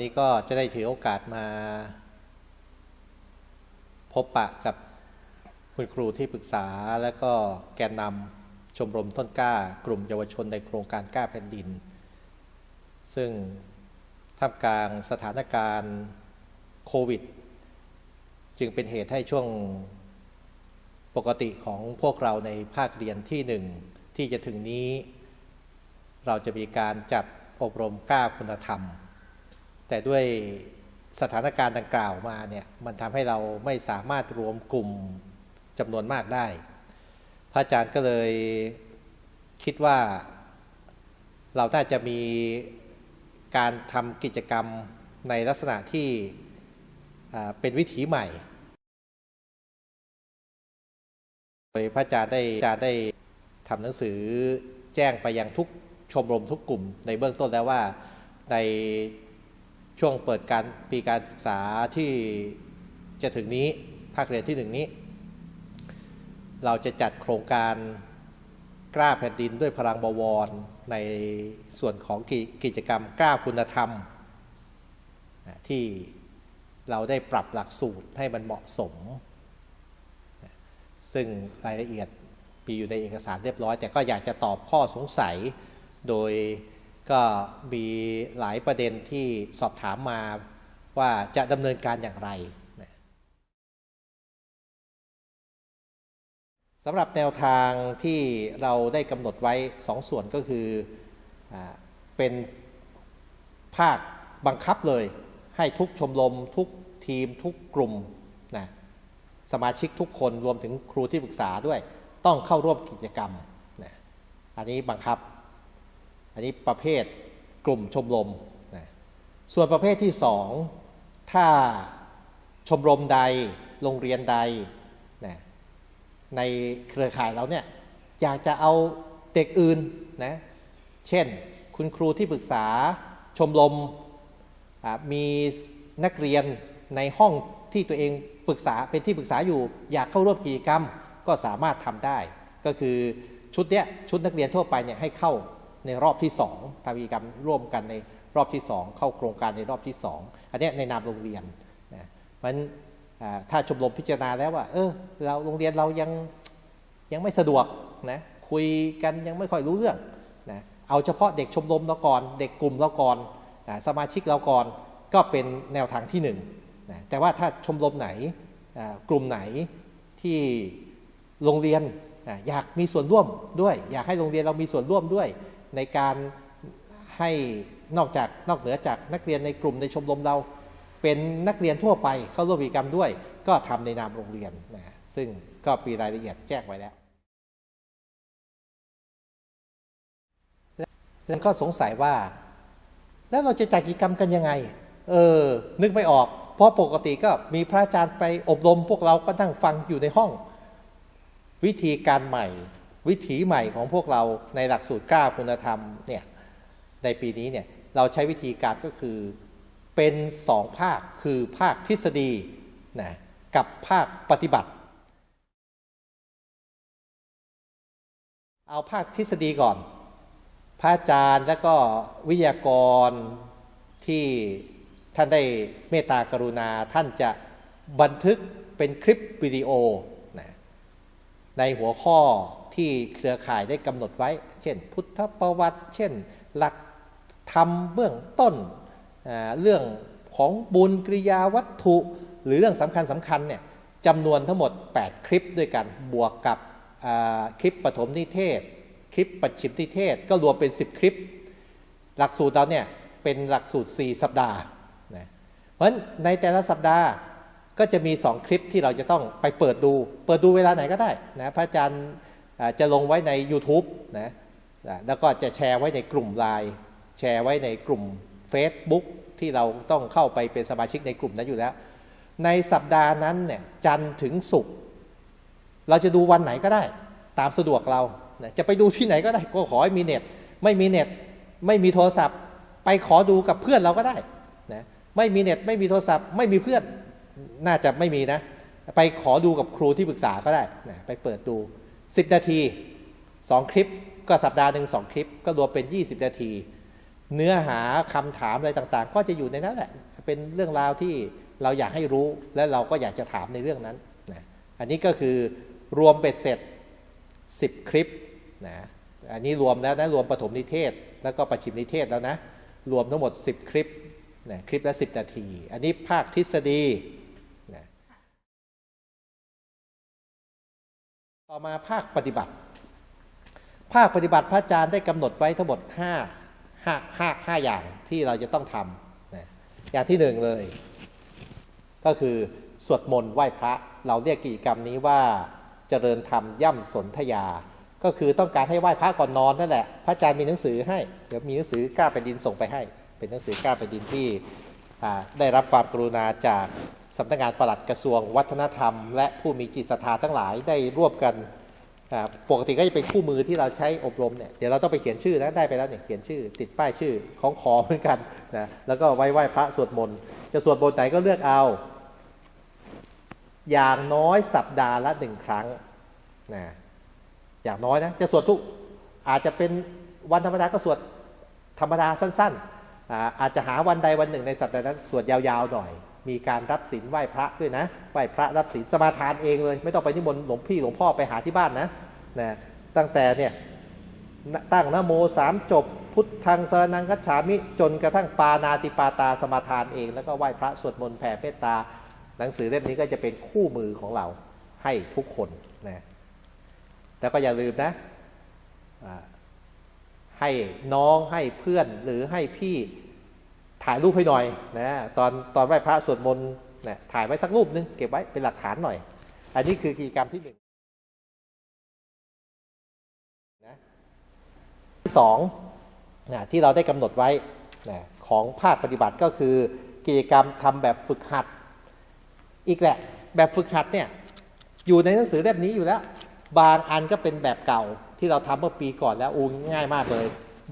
นี้ก็จะได้ถือโอกาสมาพบปะกับคุณครูที่ปรึกษาและก็แกนนำชมรมต้นกล้ากลุ่มเยาวชนในโครงการกล้าแผ่นดิน ซึ่งท่ามกลางสถานการณ์โควิด จึงเป็นเหตุให้ช่วงปกติของพวกเราในภาคเรียนที่หนึ่งที่จะถึงนี้ เราจะมีการจัดอบรมกล้าคุณธรรม แต่ด้วยสถานการณ์ดังกล่าวมาเนี่ยมันทำให้เราไม่สามารถรวมกลุ่มจำนวนมากได้ พระอาจารย์ก็เลยคิดว่าเราน่าจะมีการทำกิจกรรมในลักษณะที่เป็นวิถีใหม่ โดยพระอาจารย์ได้อาจารย์ได้ทำหนังสือแจ้งไปยังทุกชมรมทุกกลุ่มในเบื้องต้นแล้วว่าใน ช่วงเปิดการปีการศึกษาที่จะถึงนี้ภาคเรียนที่หนึ่งนี้ เราจะจัดโครงการกล้าแผ่นดินด้วยพลังบวร ในส่วนของกิกจกรรมกล้าคุณธรรม ที่เราได้ปรับหลักสูตรให้มันเหมาะสม ซึ่งรายละเอียดมีอยู่ในเอกสารเรียบร้อย แต่ก็อยากจะตอบข้อสงสัยโดย ก็มีหลายประเด็นที่สอบถามมาว่าจะดำเนินการอย่างไรสำหรับแนวทางที่เราได้กำหนดไว้สองส่วนก็คืออเป็นภาคบังคับเลย ให้ทุกชมรมทุกทีมทุกกลุ่มนะสมาชิกทุกคนรวมถึงครูที่ปรึกษาด้วย ต้องเข้าร่วมกิจกรรมนะอันนี้บังคับ อันนี้ประเภทกลุ่มชมรมนะส่วนประเภทที่สองถ้าชมรมใดโรงเรียนใดนะในเครือข่ายเราเนี่ยอยากจะเอาเด็กอื่นนะเช่นคุณครูที่ปรึกษาชมรมมีนักเรียนในห้องที่ตัวเองปรึกษาเป็นที่ปรึกษาอยู่ อยากเข้าร่วมกิจกรรมก็สามารถทำได้ ก็คือชุดเนี้ยชุดนักเรียนทั่วไปเนี่ยให้เข้า ในรอบที่2ทำกิจกรรมร่วมกันในรอบที่2เข้าโครงการในรอบที่2อันนี้ในนามโรงเรียนนะเพราะฉะนั้นถ้าชมรมพิจารณาแล้วว่า เออเราโรงเรียนเรายังยังไม่สะดวกนะคุยกันยังไม่ค่อยรู้เรื่องนะเอาเฉพาะเด็กชมรมเราก่อน เด็กกลุ่มเราก่อนอ่าสมาชิกเราก่อนก็เป็นแนวทางที่หนึ่งนะแต่ว่าถ้าชมรมไหนกลุ่มไหนที่โรงเรียนอะอยากมีส่วนร่วมด้วย อยากให้โรงเรียนเรามีส่วนร่วมด้วย ในการให้นอกจากนอกเหนือจากนักเรียนในกลุ่มในชมรมเรา เป็นนักเรียนทั่วไปเข้าร่วมกิจกรรมด้วย ก็ทำในนามโรงเรียนนะซึ่งก็มีรายละเอียดแจ้งไว้แล้วแล้วก็สงสัยว่า แล้วเราจะจัดกิจกรรมกันยังไง เออ นึกไม่ออก เพราะปกติก็มีพระอาจารย์ไปอบรมพวกเราก็นั่งฟังอยู่ในห้อง วิธีการใหม่ วิถีใหม่ของพวกเราในหลักสูตรกล้าคุณธรรมเนี่ยในปีนี้เนี่ยเราใช้วิธีการก็คือเป็นสองภาคคือภาคทฤษฎีนะกับภาคปฏิบัติ เอาภาคทฤษฎีก่อน พระอาจารย์และก็วิทยากรที่ท่านได้เมตตากรุณาท่านจะบันทึกเป็นคลิปวิดีโอนะในหัวข้อ ที่เครือข่ายได้กำหนดไว้ เช่น พุทธประวัติ เช่น หลักธรรมเบื้องต้น เรื่องของบุญกริยาวัตถุ หรือเรื่องสำคัญสำคัญเนี่ยจำนวนทั้งหมด 8 คลิปด้วยกัน บวกกับคลิปปฐมนิเทศ คลิปปัจฉิมนิเทศ ก็รวมเป็น 10 คลิป หลักสูตรเราเนี่ยเป็นหลักสูตร 4 สัปดาห์นะเพราะฉะนั้นในแต่ละสัปดาห์ก็จะมี 2 คลิปที่เราจะต้องไปเปิดดู เปิดดูเวลาไหนก็ได้นะพระอาจารย์ จะลงไว้ใน YouTube นะแล้วก็จะแชร์ไว้ในกลุ่มไลน์แชร์ไว้ในกลุ่ม Facebook ที่เราต้องเข้าไปเป็นสมาชิกในกลุ่มนั้นอยู่แล้ว ในสัปดาห์นั้นเนี่ยจันทร์ถึงศุกร์เราจะดูวันไหนก็ได้ ตามสะดวกเราจะไปดูที่ไหนก็ได้ก็ขอให้มีเน็ต ไม่มีเน็ต ไม่มีโทรศัพท์ ไปขอดูกับเพื่อนเราก็ได้นะไม่มีเน็ต ไม่มีโทรศัพท์ ไม่มีเพื่อนน่าจะไม่มีนะ ไปขอดูกับครูที่ปรึกษาก็ได้นะไปเปิดดู 10 นาที 2 คลิปก็สัปดาห์หนึ่ง2 คลิป ก็รวมเป็น 20 นาที เนื้อหาคำถามอะไรต่างๆ ก็จะอยู่ในนั้นแหละ เป็นเรื่องราวที่เราอยากให้รู้และเราก็อยากจะถามในเรื่องนั้นนะอันนี้ก็คือรวมเป็ดเสร็จ 10 คลิปนะอันนี้รวมแล้วนะรวมปฐมนิเทศ แล้วก็ประชิมนิเทศแล้วนะรวมทั้งหมด 10 คลิปนะคลิปละ 10 นาที อันนี้ภาคทฤษฎี ต่อมาภาคปฏิบัติ ภาคปฏิบัติพระอาจารย์ได้กำหนดไว้ทั้งหมด5 5 5 5อย่างที่เราจะต้องทำนะอย่างที่หนึ่งเลย ก็คือสวดมนต์ไหว้พระ เราเรียกกิจกรรมนี้ว่าเจริญธรรมย่ำสนธยา ก็คือต้องการให้ไหว้พระก่อนนอนนั่นแหละ พระอาจารย์มีหนังสือให้เดี๋ยวมีหนังสือกล้าแผ่นดินส่งไปให้ เป็นหนังสือกล้าแผ่นดินที่ได้รับความกรุณาจาก สำนักงานปลัดกระทรวงวัฒนธรรม และผู้มีจิตศรัทธาทั้งหลายได้ร่วมกันปกติก็จะเป็นคู่มือที่เราใช้อบรมเนี่ยเดี๋ยวเราต้องไปเขียนชื่อนะได้ไปแล้วเนี่ยเขียนชื่อ ติดป้ายชื่อของขอเหมือนกันนะแล้วก็ไว้ไหว้พระสวดมนต์จะสวดบทไหนก็เลือกเอา อย่างน้อยสัปดาห์ละหนึ่งครั้งนะอย่างน้อยนะจะสวดทุกอาจจะเป็นวันธรรมดาก็สวดธรรมดาสั้นๆอาอาจจะหาวันใดวันหนึ่งในสัปดาห์นั้นสวดยาวๆหน่อย มีการรับศีลไหว้พระด้วยนะไหว้พระรับศีลสมาทานเองเลย ไม่ต้องไปนิมนต์หลวงพี่หลวงพ่อไปหาที่บ้านนะนะตั้งแต่เนี่ยตั้งนะโมสามจบพุทธังสรนังคัจฉามิจนกระทั่งปานาติปาตาสมาทานเอง แล้วก็ไหว้พระสวดมนต์แผ่เมตตา หนังสือเล่มนี้ก็จะเป็นคู่มือของเราให้ทุกคนนะแล้วก็อย่าลืมนะให้น้องให้เพื่อนหรือให้พี่ ถ่ายรูปให้หน่อยนะตอนตอนไหว้พระสวดมนต์นะถ่ายไว้สักรูปนึงเก็บไว้เป็นหลักฐานหน่อย อันนี้คือกิจกรรมที่หนึ่งนะสองนะที่เราได้กำหนดไว้นะของภาคปฏิบัติก็คือกิจกรรมทำแบบฝึกหัด อีกแหละแบบฝึกหัดเนี่ยอยู่ในหนังสือเล่มนี้อยู่แล้ว บางอันก็เป็นแบบเก่าที่เราทำเมื่อปีก่อนแล้วอูง่ายมากเลย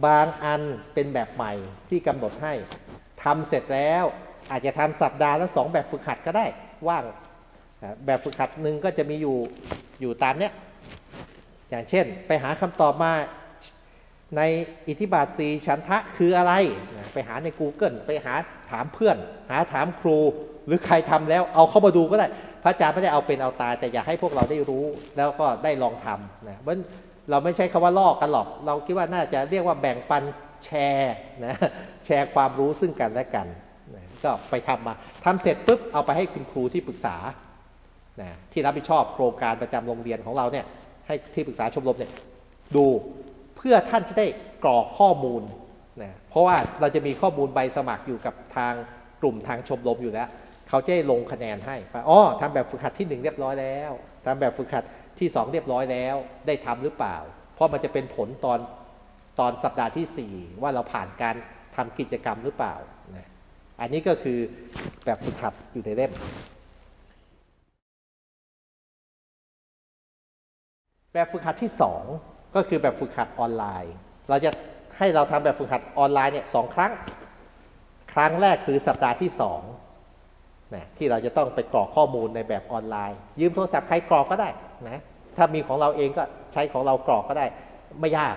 บางอันเป็นแบบใหม่ที่กำหนดให้ ทำเสร็จแล้ว อาจจะทำสัปดาห์ละสองแบบฝึกหัดก็ได้ว่างแบบฝึกหัดหนึ่งก็จะมีอยู่อยู่ตามเนี้ยอย่างเช่น ไปหาคำตอบมาในอิทธิบาทสีฉันทะคืออะไรไปหาใน Google ไปหาถามเพื่อน หาถามครู หรือใครทำแล้วเอาเข้ามาดูก็ได้ พระอาจารย์ไม่ได้เอาเป็นเอาตายแต่อยากให้พวกเราได้รู้แล้วก็ได้ลองทำนะเพราะเราไม่ใช่คำว่าลอกกันหรอก เราคิดว่าน่าจะเรียกว่าแบ่งปัน แชร์นะแชร์ความรู้ซึ่งกันและกันนะก็ไปทำมาทำเสร็จปุ๊บเอาไปให้คุณครูที่ปรึกษานะที่รับผิดชอบโครงการประจำโรงเรียนของเราเนี่ยให้ที่ปรึกษาชมรมเนี่ยดูเพื่อท่านจะได้กรอกข้อมูลนะเพราะว่าเราจะมีข้อมูลใบสมัครอยู่กับทางกลุ่มทางชมรมอยู่แล้ว เขาจะลงคะแนนให้อ๋อทำแบบฝึกหัดที่หนึ่งเรียบร้อยแล้วทำแบบฝึกหัดที่สองเรียบร้อยแล้ว ได้ทำหรือเปล่า เพราะมันจะเป็นผลตอน ตอนสัปดาห์ที่สี่ว่าเราผ่านการทำกิจกรรมหรือเปล่านะอันนี้ก็คือแบบฝึกหัดอยู่ในเล่ม แบบฝึกหัดที่สองก็คือแบบฝึกหัดออนไลน์ เราจะให้เราทำแบบฝึกหัดออนไลน์เนี่ยสองครั้ง ครั้งแรกคือสัปดาห์ที่สองนะที่เราจะต้องไปกรอกข้อมูลในแบบออนไลน์ ยืมโทรศัพท์ใครกรอกก็ได้นะถ้ามีของเราเองก็ใช้ของเรากรอกก็ได้ ไม่ยาก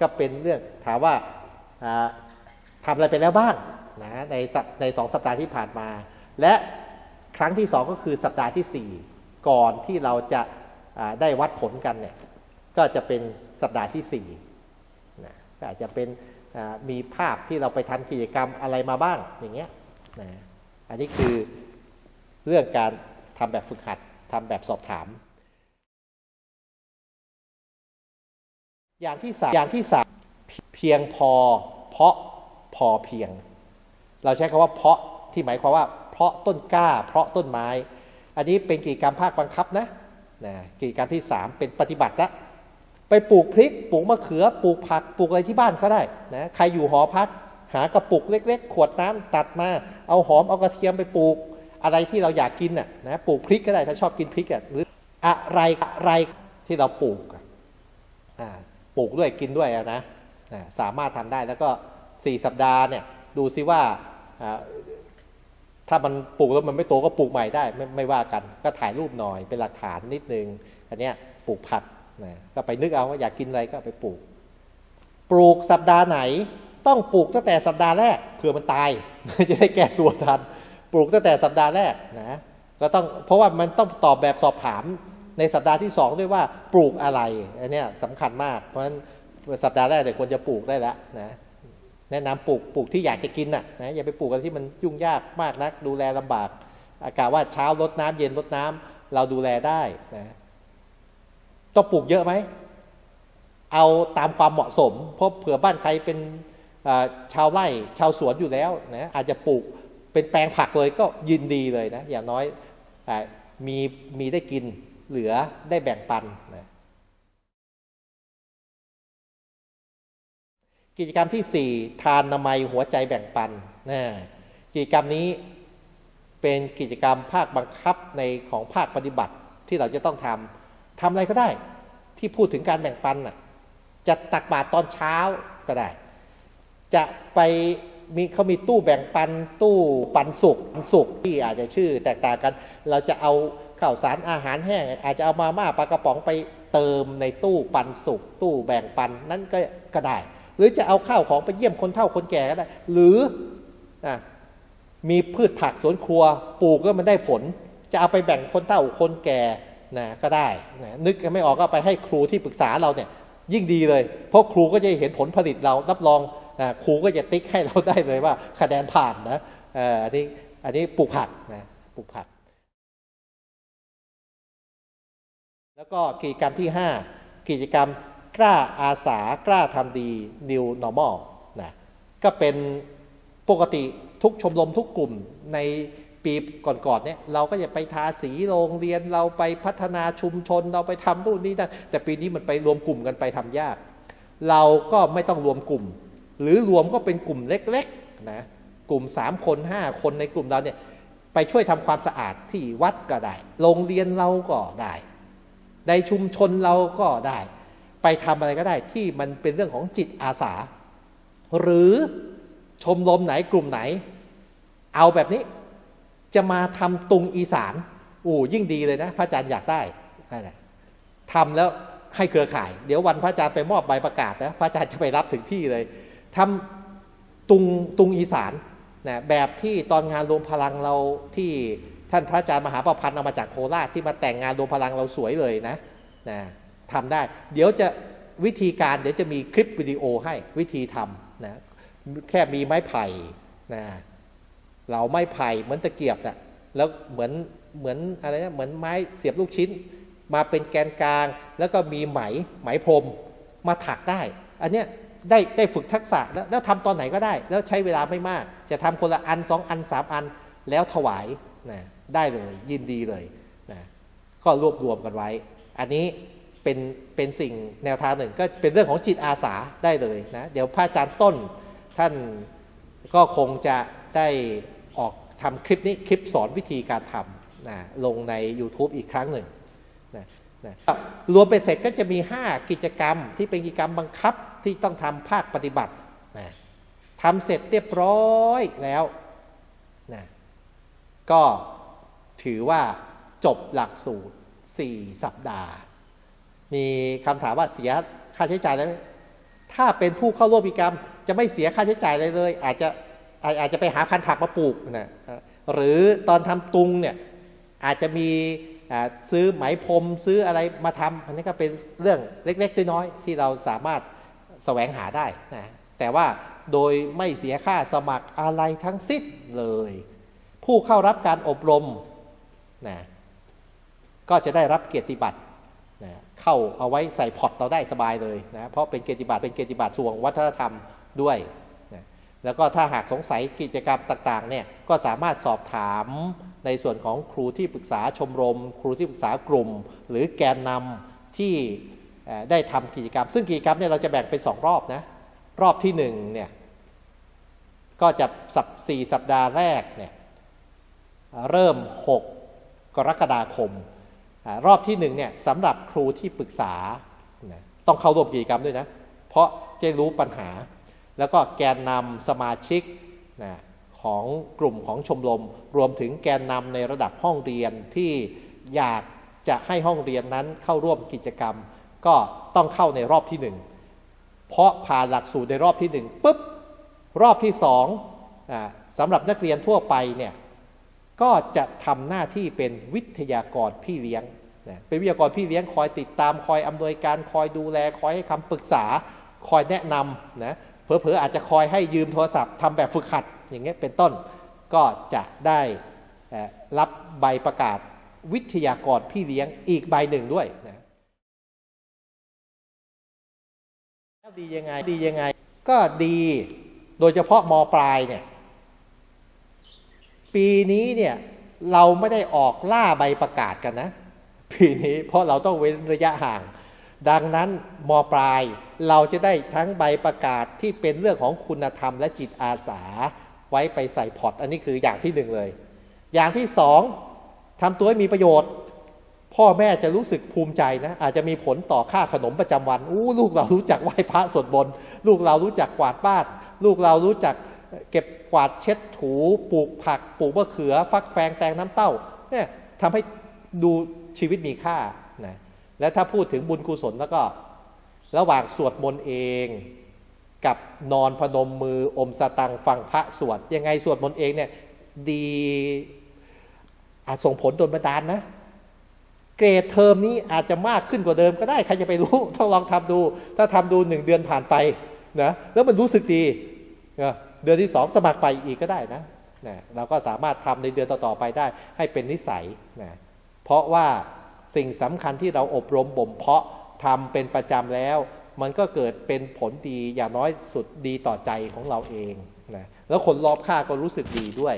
ก็เป็นเรื่องถามว่าอ่าทำอะไรไปแล้วบ้างนะในในสองสัปดาห์ที่ผ่านมา และครั้งที่สองก็คือสัปดาห์ที่สี่ก่อนที่เราจะได้วัดผลกันเนี่ยก็จะเป็นสัปดาห์ที่สี่นะก็อาจจะเป็นมีภาพที่เราไปทำกิจกรรมอะไรมาบ้างอย่างเงี้ยนะอันนี้คือเรื่องการทำแบบฝึกหัดทำแบบสอบถาม อย่างที่สามอย่างที่สามเพียงพอ เพราะพอเพียง เราใช้คำว่าเพาะที่หมายความว่า เพราะต้นกล้า เพราะต้นไม้ อันนี้เป็นกิจกรรมภาคบังคับนะนะกิจกรรมที่สามเป็นปฏิบัติละไปปลูกพริกปลูกมะเขือปลูกผักปลูกอะไรที่บ้านก็ได้นะใครอยู่หอพักหากระปุกเล็ก ๆ ขวดน้ำตัดมาเอาหอมเอากระเทียมไปปลูกอะไรที่เราอยากกินน่ะนะปลูกพริกก็ได้ถ้าชอบกินพริกอะหรืออะไรอะไรที่เราปลูกอะอ่า ปลูกด้วยกินด้วยนะนะสามารถทำได้แล้วก็สี่สัปดาห์เนี่ยดูซิว่าอ่าถ้ามันปลูกแล้วมันไม่โตก็ปลูกใหม่ได้ไม่ไม่ว่ากัน ก็ถ่ายรูปหน่อยเป็นหลักฐานนิดนึงอันเนี้ยปลูกผักนะก็ไปนึกเอาว่าอยากกินอะไรก็ไปปลูก ปลูกสัปดาห์ไหน ต้องปลูกตั้งแต่สัปดาห์แรกเผื่อมันตายจะได้แก้ตัวทัน ปลูกตั้งแต่สัปดาห์แรกนะก็ต้องเพราะว่ามันต้องตอบแบบสอบถาม ในสัปดาห์ที่สองด้วยว่าปลูกอะไรอันนี้สำคัญมาก เพราะฉะนั้นสัปดาห์แรกเดี๋ยวควรจะปลูกได้แล้วนะแนะนำปลูกปลูกที่อยากจะกินน่ะนะอย่าไปปลูกอะไรที่มันยุ่งยากมากนัก ดูแลลำบาก อากาศว่าเช้ารดน้ำเย็นรดน้ำเราดูแลได้นะต้องปลูกเยอะไหมเอาตามความเหมาะสม เพราะเผื่อบ้านใครเป็นชาวไร่ชาวสวนอยู่แล้วนะอาจจะปลูกเป็นแปลงผักเลยก็ยินดีเลยนะ อย่างน้อยอมีมีได้กิน เหลือได้แบ่งปันนะกิจกรรมที่ 4 ทานนามัยหัวใจแบ่งปันนะกิจกรรมนี้เป็นกิจกรรมภาคบังคับในของภาคปฏิบัติที่เราจะต้องทำทำอะไรก็ได้ที่พูดถึงการแบ่งปันน่ะจะตักบาตรตอนเช้าก็ได้ จะไป มีเขามีตู้แบ่งปันตู้ปันสุกสุกที่อาจจะชื่อแตกต่างกัน เราจะเอาข้าวสารอาหารแห้ง อาจจะเอามาม่าปลากระป๋องไปเติมในตู้ปันสุกตู้แบ่งปันนั่นก็ก็ได้ หรือจะเอาข้าวของไปเยี่ยมคนเฒ่าคนแก่ก็ได้ หรืออะมีพืชผักสวนครัวปลูกก็มันได้ผล จะเอาไปแบ่งคนเฒ่าคนแก่นะก็ได้นะนึกไม่ออกก็ไปให้ครูที่ปรึกษาเราเนี่ยยิ่งดีเลย เพราะครูก็จะเห็นผลผลิตเรารับรอง ครูก็จะติ๊กให้เราได้เลยว่าคะแนนผ่านนะอันนี้อันนี้ปลูกผักนะปลูกผัก แล้วก็กิจกรรมที่ 5 กิจกรรมกล้าอาสากล้าทำดี New Normal นะก็เป็นปกติทุกชมรมทุกกลุ่มในปีก่อนๆเนี่ยเราก็จะไปทาสีโรงเรียนเราไปพัฒนาชุมชนเราไปทำนู่นนี่นั่นแต่ปีนี้มันไปรวมกลุ่มกันไปทำยาก เราก็ไม่ต้องรวมกลุ่ม หรือรวมก็เป็นกลุ่มเล็กๆนะกลุ่ม 3 คน 5 คนในกลุ่มเราเนี่ยไปช่วยทำความสะอาดที่วัดก็ได้ โรงเรียนเราก็ได้ ในชุมชนเราก็ได้ ไปทำอะไรก็ได้ที่มันเป็นเรื่องของจิตอาสา หรือชมรมไหนกลุ่มไหน เอาแบบนี้จะมาทำตุงอีสานอู้ยิ่งดีเลยนะ พระอาจารย์อยากได้ทำแล้วให้เครือข่าย เดี๋ยววันพระอาจารย์ไปมอบใบประกาศนะพระอาจารย์จะไปรับถึงที่เลย ทำตุงตุงอีสานนะแบบที่ตอนงานรวมพลังเราที่ท่านพระอาจารย์มหาประพันธ์เอามาจากโคราชที่มาแต่งงานรวมพลังเราสวยเลยนะนะทำได้ เดี๋ยวจะวิธีการเดี๋ยวจะมีคลิปวิดีโอให้วิธีทำนะแค่มีไม้ไผ่นะเราไม้ไผ่เหมือนตะเกียบนะแล้วเหมือนเหมือนอะไรนะเหมือนไม้เสียบลูกชิ้น มาเป็นแกนกลาง แล้วก็มีไหมไหมพรมมาถักได้ อันเนี้ย ได้ได้ฝึกทักษะแล้วแล้วทำตอนไหนก็ได้ แล้วใช้เวลาไม่มาก จะทำคนละอันสองอันสามอันแล้วถวายนะได้เลยยินดีเลยนะก็รวบรวมกันไว้ อันนี้เป็นเป็นสิ่งแนวทางหนึ่งก็เป็นเรื่องของจิตอาสาได้เลยนะเดี๋ยวพระอาจารย์ต้นท่านก็คงจะได้ออกทำคลิปนี้คลิปสอนวิธีการทำนะลงใน YouTube อีกครั้งหนึ่งนะนะรวมไปเสร็จก็จะมี 5 กิจกรรมที่เป็นกิจกรรมบังคับ ที่ต้องทำภาคปฏิบัตินะทำเสร็จเรียบร้อยแล้วนะก็ถือว่าจบหลักสูตร 4 สัปดาห์ มีคำถามว่าเสียค่าใช้จ่ายแล้ไหมถ้าเป็นผู้เข้าร่วมกิจกรรม จะไม่เสียค่าใช้จ่ายอะไรเลย อาจจะอาจจะไปหาพันธุ์ผักมาปลูกนะหรือตอนทำตุงเนี่ยอาจจะมีซื้อไหมพรมซื้ออะไรมาทำอันนี้ก็เป็นเรื่องเล็กๆน้อยๆที่เราสามารถ แสวงหาได้นะแต่ว่าโดยไม่เสียค่าสมัครอะไรทั้งสิ้นเลย ผู้เข้ารับการอบรมนะก็จะได้รับเกียรติบัตรนะเข้าเอาไว้ใส่พอร์ตเราได้สบายเลยนะเพราะเป็นเกียรติบัตรเป็นเกียรติบัตรส่วงวัฒนธรรมด้วยนะแล้วก็ถ้าหากสงสัยกิจกรรมต่างๆเนี่ยก็สามารถสอบถามในส่วนของครูที่ปรึกษาชมรม ครูที่ปรึกษากลุ่ม หรือแกนนำที่ ได้ทำกิจกรรม ซึ่งกิจกรรมเนี่ยเราจะแบ่งเป็นสองรอบนะ รอบที่หนึ่งเนี่ยก็จะสัปสี่สัปดาห์แรกเนี่ยเริ่ม 6 กรกฎาคมอรอบที่หนึ่งเนี่ยสำหรับครูที่ปรึกษา ต้องเข้าร่วมกิจกรรมด้วยนะ เพราะจะรู้ปัญหา แล้วก็แกนนำสมาชิกนะของกลุ่มของชมรม รวมถึงแกนนำในระดับห้องเรียนที่อยากจะให้ห้องเรียนนั้นเข้าร่วมกิจกรรม ก็ต้องเข้าในรอบที่หนึ่งเพราะผ่านหลักสูตรในรอบที่หนึ่งปุ๊บรอบที่สองอสำหรับนักเรียนทั่วไปเนี่ยก็จะทำหน้าที่เป็นวิทยากรพี่เลี้ยงนะเป็นวิทยากรพี่เลี้ยงคอยติดตามคอยอำนวยการคอยดูแลคอยให้คำปรึกษาคอยแนะนำนะเผลอๆอาจจะคอยให้ยืมโทรศัพท์ทำแบบฝึกหัดอย่างเงี้ยเป็นต้นก็จะได้รับใบประกาศวิทยากรพี่เลี้ยงอีกใบหนึ่งด้วย ดียังไง ดียังไง ก็ดีโดยเฉพาะมปลายเนี่ย ปีนี้เนี่ยเราไม่ได้ออกล่าใบประกาศกันนะ ปีนี้เพราะเราต้องเว้นระยะห่าง ดังนั้นมปลายเราจะได้ทั้งใบประกาศที่เป็นเรื่องของคุณธรรมและจิตอาสาไว้ไปใส่พอร์ต อันนี้คืออย่างที่หนึ่งเลย อย่างที่สองทำตัวให้มีประโยชน์ พ่อแม่จะรู้สึกภูมิใจนะ อาจจะมีผลต่อค่าขนมประจำวันอู้ลูกเรารู้จักไหว้พระสวดมนต์ลูกเรารู้จักกวาดบ้าน ลูกเรารู้จักเก็บกวาดเช็ดถูปลูกผักปลูกมะเขือ ฟักแฟงแตงน้ำเต้าเนี่ยทำให้ดูชีวิตมีค่านะและถ้าพูดถึงบุญกุศลแล้วก็ ระหว่างสวดมนต์เอง กับนอนพนมมืออมสตังฟังพระสวดยังไงสวดมนต์เองเนี่ยดีอาจส่งผลโดนบันดาลนะ เกรดเทอมนี้อาจจะมากขึ้นกว่าเดิมก็ได้ใครจะไปรู้ต้องลองทำดู ถ้าทำดูหนึ่งเดือนผ่านไปนะแล้วมันรู้สึกดีเดือนที่สองสมัครไปอีกก็ได้นะนะเราก็สามารถทำในเดือนต่อๆไปได้ให้เป็นนิสัยนะเพราะว่าสิ่งสำคัญที่เราอบรมบ่มเพาะทำเป็นประจำแล้ว มันก็เกิดเป็นผลดีอย่างน้อยสุดดีต่อใจของเราเองนะแล้วคนรอบข้างก็รู้สึกดีด้วย